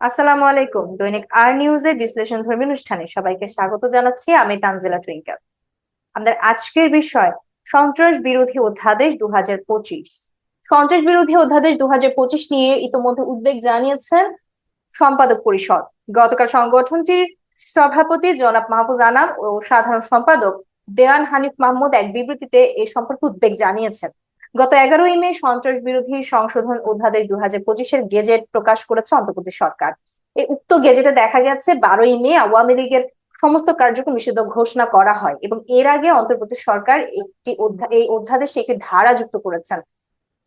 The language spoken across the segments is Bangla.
আসসালামু আলাইকুম। দৈনিক আর নিউজের বিশ্লেষণ ধর্মী অনুষ্ঠানে সবাইকে স্বাগত জানাচ্ছি। আমি তানজিলা টুইঙ্কেল। আমাদের আজকের বিষয়, সন্ত্রাস বিরোধী অধ্যাদেশ দুহাজার পঁচিশ। সন্ত্রাস বিরোধী অধ্যাদেশ দু হাজার পঁচিশ নিয়ে ইতোমধ্যে উদ্বেগ জানিয়েছেন সম্পাদক পরিষদ। গতকাল সংগঠনটির সভাপতি জনাব মাহফুজ আনাম ও সাধারণ সম্পাদক দেওয়ান হানিফ মাহমুদ এক বিবৃতিতে এ সম্পর্কে উদ্বেগ জানিয়েছেন। গত এগারোই মে সন্ত্রাস বিরোধী সংশোধন অধ্যাদেশ দু হাজার পঁচিশের গেজেট প্রকাশ করেছে অন্তর্বর্তী সরকার। এই উক্ত গেজেটে দেখা গেছে, বারোই মে আওয়ামী লীগের সমস্ত কার্যক্রম নিষিদ্ধ ঘোষণা করা হয় এবং এর আগে অন্তর্বর্তী সরকার একটি এই অধ্যাদেশে একটি ধারা যুক্ত করেছেন।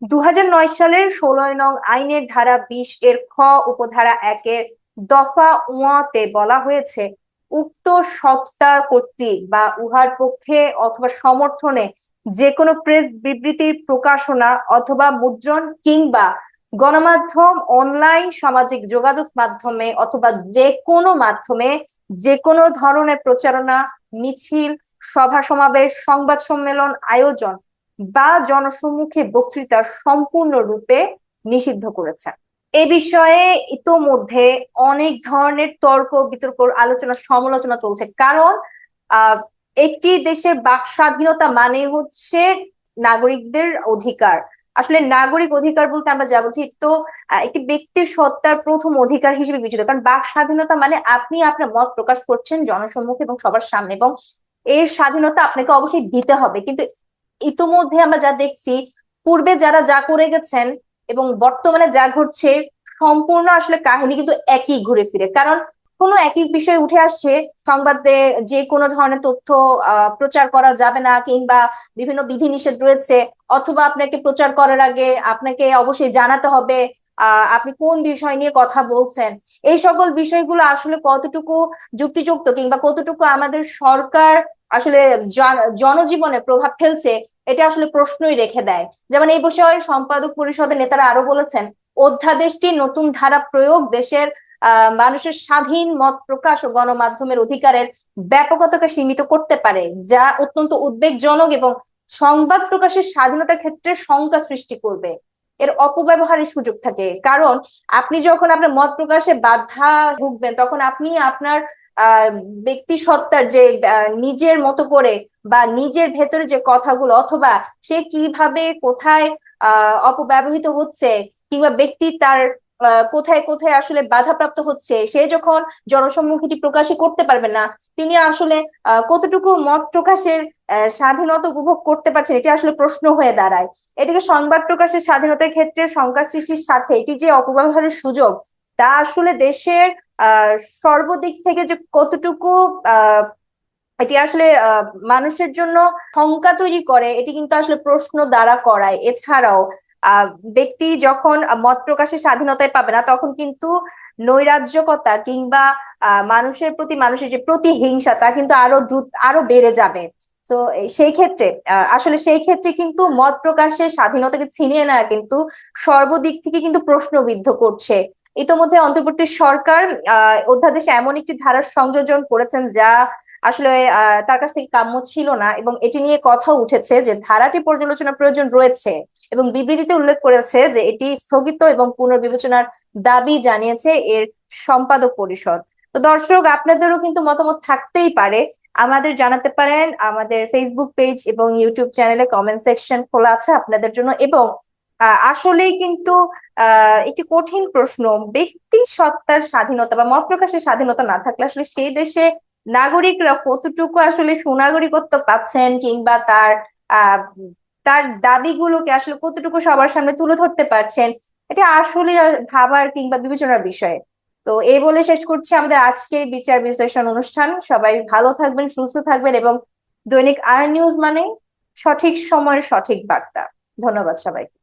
দু নয় সালের ষোলোই নং আইনের ধারা বিশ এর খ উপধারা একের দফা উয়াতে বলা হয়েছে, উক্ত সত্তা কর্তৃক বা উহার পক্ষে অথবা সমর্থনে যে কোনো প্রেস বিবৃতি প্রকাশনা অথবা মুদ্রণ কিংবা গণমাধ্যম অনলাইন সামাজিক যোগাযোগ মাধ্যমে অথবা যে কোনো মাধ্যমে যে কোনো ধরনের প্রচারণা, মিছিল, সভা সমাবেশ, সংবাদ সম্মেলন, আয়োজন বা জনসম্মুখে বক্তৃতা সম্পূর্ণরূপে নিষিদ্ধ করেছে এ বিষয়ে ইতোমধ্যে অনেক ধরনের তর্ক, বিতর্ক, আলোচনা, সমালোচনা চলছে। কারণ, আহ একটি দেশের বাক স্বাধীনতা মানে হচ্ছে নাগরিকদের অধিকার। আসলে নাগরিক অধিকার বলতে আমরা যা বলছি তো একটি ব্যক্তির সত্তার প্রথম অধিকার হিসেবে বিবেচিত। কারণ বাক স্বাধীনতা মানে আপনি আপনার মত প্রকাশ করছেন জনসম্মুখে এবং সবার সামনে এবং এর স্বাধীনতা আপনাকে অবশ্যই দিতে হবে। কিন্তু ইতোমধ্যে আমরা যা দেখছি, পূর্বে যারা যা করে গেছেন এবং বর্তমানে যা ঘটছে, সম্পূর্ণ আসলে কাহিনী কিন্তু একই ঘুরে ফিরে। কারণ কোনো একই বিষয় উঠে আসছে, সংবাদে যে কোনো ধরনের তথ্য প্রচার করা যাবে না কিংবা বিভিন্ন বিধিনিষেধ রয়েছে, অথবা আপনাকে প্রচার করার আগে আপনাকে অবশ্যই জানাতে হবে আপনি কোন বিষয় নিয়ে কথা বলছেন। এই সকল বিষয়গুলো আসলে কতটুকু যুক্তিযুক্ত কিংবা কতটুকু আমাদের সরকার আসলে জনজীবনে প্রভাব ফেলছে, এটা আসলে প্রশ্নই রেখে দেয়। যেমন এই বিষয়ে সম্পাদক পরিষদের নেতারা আরও বলেছেন, অধ্যাদেশটি নতুন ধারা প্রয়োগ দেশের মানুষের স্বাধীন মত প্রকাশ ও গণমাধ্যমের অধিকারের ব্যাপকতাকে সীমিত করতে পারে, যা অত্যন্ত উদ্বেগজনক এবং সংবাদ প্রকাশের স্বাধীনতার ক্ষেত্রে শঙ্কা সৃষ্টি করবে। এর অপব্যবহারের সুযোগ থাকে। কারণ আপনি যখন আপনার মত প্রকাশে বাধা ভুগবেন, তখন আপনি আপনার ব্যক্তি সত্তার যে নিজের মতো করে বা নিজের ভেতরে যে কথাগুলো অথবা সে কীভাবে কোথায় অপব্যবহৃত হচ্ছে কিংবা ব্যক্তি তার কোথায় কোথায় আসলে বাধাপ্রাপ্ত হচ্ছে, সে যখন জনসম্মুখীটি প্রকাশই করতে পারবে না, তিনি আসলে কতটুকু মত প্রকাশের স্বাধীনতা উপভোগ করতে পারছেন, এটি আসলে প্রশ্ন হয়ে দাঁড়ায়। এটিকে সংবাদ প্রকাশের স্বাধীনতার ক্ষেত্রে সংখ্যা সৃষ্টির সাথে এটি যে অপব্যবহারের সুযোগ, তা আসলে দেশের সর্বদিক থেকে যে কতটুকু এটি আসলে মানুষের জন্য শঙ্কা তৈরি করে, এটি কিন্তু আসলে প্রশ্ন দ্বারা করায়। এছাড়াও ব্যক্তি যখন মত প্রকাশের স্বাধীনতায় পাবে না, তখন কিন্তু নৈরাজ্যকতা কিংবা মানুষের প্রতি মানুষের যে প্রতিহিংসা, তা কিন্তু আরও দ্রুত, আরও বেড়ে যাবে। তো সেই ক্ষেত্রে আসলে সেই ক্ষেত্রে কিন্তু মত প্রকাশের স্বাধীনতাকে ছিনিয়ে নেওয়া কিন্তু সর্বদিক থেকে কিন্তু প্রশ্নবিদ্ধ করছে। ইতোমধ্যে অন্তর্বর্তী সরকার অধ্যাদেশে এমন একটি ধারার সংযোজন করেছেন যা আসলে তার কাছ থেকে কাম্য ছিল না এবং এটি নিয়ে কথা উঠেছে যে ধারাটি পর্যালোচনার প্রয়োজন রয়েছে। এবং বিবৃতিতে উল্লেখ করেছে যে এটি স্থগিত এবং পুনর্বিবেচনার দাবি জানিয়েছে এর সম্পাদক পরিষদ। তো দর্শক, আপনাদেরও কিন্তু মতামত থাকতেই পারে। আমাদের জানাতে পারেন, আমাদের ফেসবুক পেজ এবং ইউটিউব চ্যানেলে কমেন্ট সেকশন খোলা আছে আপনাদের জন্য এবং আসলেই কিন্তু একটি কঠিন প্রশ্ন, ব্যক্তি সত্তার স্বাধীনতা বা মত প্রকাশের স্বাধীনতা না থাকলে আসলে সেই দেশে নাগরিকরা কতটুকু আসলে সুনাগরিকত্ব পাচ্ছেন কিংবা তার তার দাবিগুলোকে আসলে কতটুকু সবার সামনে তুলে ধরতে পারছেন, এটা আসলে ভাবার কিংবা বিবেচনার বিষয়ে। তো এই বলে শেষ করছি আমাদের আজকের বিচার বিশ্লেষণ অনুষ্ঠান। সবাই ভালো থাকবেন, সুস্থ থাকবেন এবং দৈনিক আর নিউজ মানে সঠিক সময়ের সঠিক বার্তা। ধন্যবাদ সবাইকে।